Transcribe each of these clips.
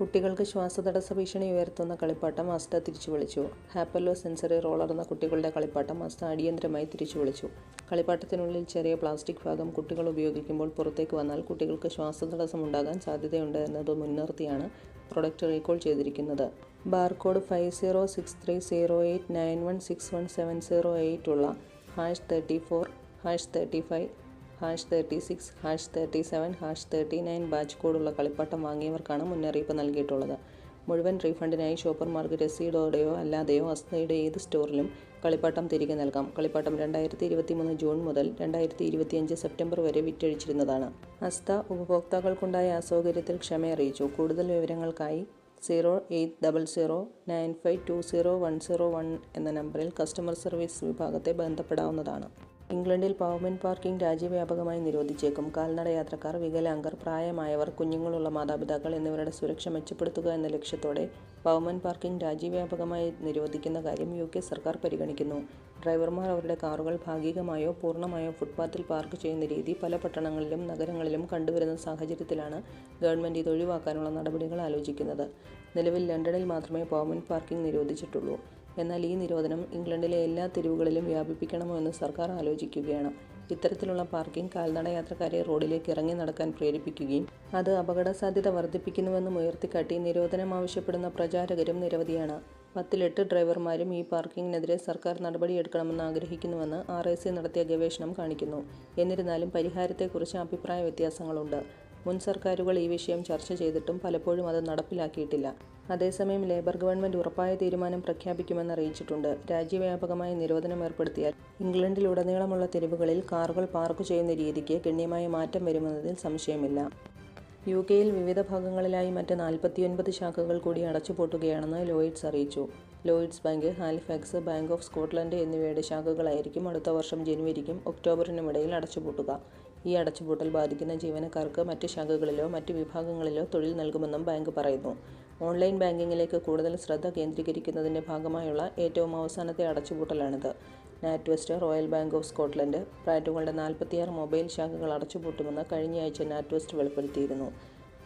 കുട്ടികൾക്ക് ശ്വാസതടസ്സ ഭീഷണി ഉയർത്തുന്ന കളിപ്പാട്ടം മാസ്റ്റർ തിരിച്ചു വിളിച്ചു ഹാപ്പലോ സെൻസറി റോളർ എന്ന കുട്ടികളുടെ കളിപ്പാട്ടം മാസ്റ്റർ അടിയന്തരമായി തിരിച്ചു വിളിച്ചു കളിപ്പാട്ടത്തിനുള്ളിൽ ചെറിയ പ്ലാസ്റ്റിക് ഭാഗം കുട്ടികൾ ഉപയോഗിക്കുമ്പോൾ പുറത്തേക്ക് വന്നാൽ കുട്ടികൾക്ക് ശ്വാസതടസ്സം ഉണ്ടാകാൻ സാധ്യതയുണ്ട് എന്നത് മുൻനിർത്തിയാണ് പ്രൊഡക്റ്റ് റീകോൾ ചെയ്തിരിക്കുന്നത്. Barcode five zero six three zero eight nine one six one seven zero eight ഉള്ള hash thirty four hash thirty five hash thirty six hash thirty seven hash thirty nine batch കോഡുള്ള കളിപ്പാട്ടം വാങ്ങിയവർക്കാണ് മുന്നറിയിപ്പ് നൽകിയിട്ടുള്ളത്. മുഴുവൻ റീഫണ്ടിനായി ഷോപ്പർമാർക്ക് രസീതോടെയോ അല്ലാതെയോ അസ്തയുടെ ഏത് സ്റ്റോറിലും കളിപ്പാട്ടം തിരികെ നൽകാം. കളിപ്പാട്ടം രണ്ടായിരത്തി ഇരുപത്തി മൂന്ന് ജൂൺ മുതൽ രണ്ടായിരത്തി ഇരുപത്തിയഞ്ച് സെപ്റ്റംബർ വരെ വിറ്റഴിച്ചിരുന്നതാണ്. അസ്ത ഉപഭോക്താക്കൾക്കുണ്ടായ അസൗകര്യത്തിൽ ക്ഷമ അറിയിച്ചു കൂടുതൽ വിവരങ്ങൾക്കായി zero eight double zero nine five two zero one zero one എന്ന നമ്പറിൽ കസ്റ്റമർ സർവീസ് വിഭാഗത്തെ ബന്ധപ്പെടാവുന്നതാണ്. ഇംഗ്ലണ്ടിൽ പവർമെൻ പാർക്കിംഗ് രാജ്യവ്യാപകമായി നിരോധിച്ചേക്കും. കാൽനട യാത്രക്കാർ വികലാംഗർ പ്രായമായവർ കുഞ്ഞുങ്ങളുള്ള മാതാപിതാക്കൾ എന്നിവരുടെ സുരക്ഷ മെച്ചപ്പെടുത്തുക എന്ന ലക്ഷ്യത്തോടെ പവർമെൻ പാർക്കിംഗ് രാജ്യവ്യാപകമായി നിരോധിക്കുന്ന കാര്യം യു കെ സർക്കാർ പരിഗണിക്കുന്നു. ഡ്രൈവർമാർ അവരുടെ കാറുകൾ ഭാഗികമായോ പൂർണമായോ ഫുട്പാത്തിൽ പാർക്ക് ചെയ്യുന്ന രീതി പല പട്ടണങ്ങളിലും നഗരങ്ങളിലും കണ്ടുവരുന്ന സാഹചര്യത്തിലാണ് ഗവൺമെന്റ് ഇത് ഒഴിവാക്കാനുള്ള നടപടികൾ ആലോചിക്കുന്നത്. നിലവിൽ ലണ്ടനിൽ മാത്രമേ പവർമെൻ പാർക്കിംഗ് നിരോധിച്ചിട്ടുള്ളൂ. എന്നാൽ ഈ നിരോധനം ഇംഗ്ലണ്ടിലെ എല്ലാ തെരുവുകളിലും വ്യാപിപ്പിക്കണമോ എന്ന് സർക്കാർ ആലോചിക്കുകയാണ്. ഇത്തരത്തിലുള്ള പാർക്കിംഗ് കാൽനട യാത്രക്കാരെ റോഡിലേക്ക് ഇറങ്ങി നടക്കാൻ പ്രേരിപ്പിക്കുകയും അത് അപകട സാധ്യത വർദ്ധിപ്പിക്കുന്നുവെന്നും ഉയർത്തിക്കാട്ടി നിരോധനം ആവശ്യപ്പെടുന്ന പ്രചാരകരും നിരവധിയാണ്. പത്തിലെട്ട് ഡ്രൈവർമാരും ഈ പാർക്കിങ്ങിനെതിരെ സർക്കാർ നടപടിയെടുക്കണമെന്ന് ആഗ്രഹിക്കുന്നുവെന്ന് ആർ സി നടത്തിയ ഗവേഷണം കാണിക്കുന്നു. എന്നിരുന്നാലും പരിഹാരത്തെക്കുറിച്ച് അഭിപ്രായ വ്യത്യാസങ്ങളുണ്ട്. മുൻ സർക്കാരുകൾ ഈ വിഷയം ചർച്ച ചെയ്തിട്ടും പലപ്പോഴും അത് നടപ്പിലാക്കിയിട്ടില്ല. അതേസമയം ലേബർ ഗവൺമെന്റ് ഉറപ്പായ തീരുമാനം പ്രഖ്യാപിക്കുമെന്ന് അറിയിച്ചിട്ടുണ്ട്. രാജ്യവ്യാപകമായ നിരോധനം ഏർപ്പെടുത്തിയാൽ ഇംഗ്ലണ്ടിലുടനീളമുള്ള തെരുവുകളിൽ കാറുകൾ പാർക്ക് ചെയ്യുന്ന രീതിക്ക് ഗണ്യമായ മാറ്റം വരുമെന്നതിൽ സംശയമില്ല. യു കെയിൽ വിവിധ ഭാഗങ്ങളിലായി മറ്റ് നാൽപ്പത്തിയൊൻപത് ശാഖകൾ കൂടി അടച്ചുപൂട്ടുകയാണെന്ന് ലോയിഡ്സ് അറിയിച്ചു. Lloyds Bank Halifax Bank of Scotland എന്നിവയുടെ ശാഖകളായിരിക്കും അടുത്ത വർഷം ജനുവരിക്കും ഒക്ടോബറിനുമിടയിൽ അടച്ചുപൂട്ടുക. ഈ അടച്ചുപൂട്ടൽ ബാധിക്കുന്ന ജീവനക്കാർക്ക് മറ്റ് ശാഖകളിലോ മറ്റ് വിഭാഗങ്ങളിലോ തൊഴിൽ നൽകുമെന്നും ബാങ്ക് പറയുന്നു. ഓൺലൈൻ ബാങ്കിങ്ങിലേക്ക് കൂടുതൽ ശ്രദ്ധ കേന്ദ്രീകരിക്കുന്നതിന്റെ ഭാഗമായുള്ള ഏറ്റവും അവസാനത്തെ അടച്ചുപൂട്ടലാണിത്. NatWest Royal Bank of Scotland പ്രാറ്റുകളുടെ നാൽപ്പത്തിയാറ് മൊബൈൽ ശാഖകൾ അടച്ചുപൂട്ടുമെന്ന് കഴിഞ്ഞയാഴ്ച നാറ്റ്വെസ്റ്റ് വെളിപ്പെടുത്തിയിരുന്നു.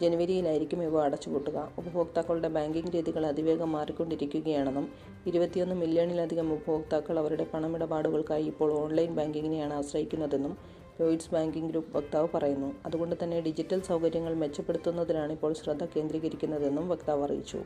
ജനുവരിയിലായിരിക്കും ഇവ അടച്ചുപൂട്ടുക ഉപഭോക്താക്കളുടെ ബാങ്കിംഗ് രീതികൾ അതിവേഗം മാറിക്കൊണ്ടിരിക്കുകയാണെന്നും ഇരുപത്തിയൊന്ന് മില്യണിലധികം ഉപഭോക്താക്കൾ അവരുടെ പണമിടപാടുകൾക്കായി ഇപ്പോൾ ഓൺലൈൻ ബാങ്കിങ്ങിനെയാണ് ആശ്രയിക്കുന്നതെന്നും ലോയിഡ്സ് ബാങ്കിംഗ് ഗ്രൂപ്പ് വക്താവ് പറയുന്നു. അതുകൊണ്ട് തന്നെ ഡിജിറ്റൽ സൗകര്യങ്ങൾ മെച്ചപ്പെടുത്തുന്നതിലാണ് ഇപ്പോൾ ശ്രദ്ധ കേന്ദ്രീകരിക്കുന്നതെന്നും വക്താവ് അറിയിച്ചു.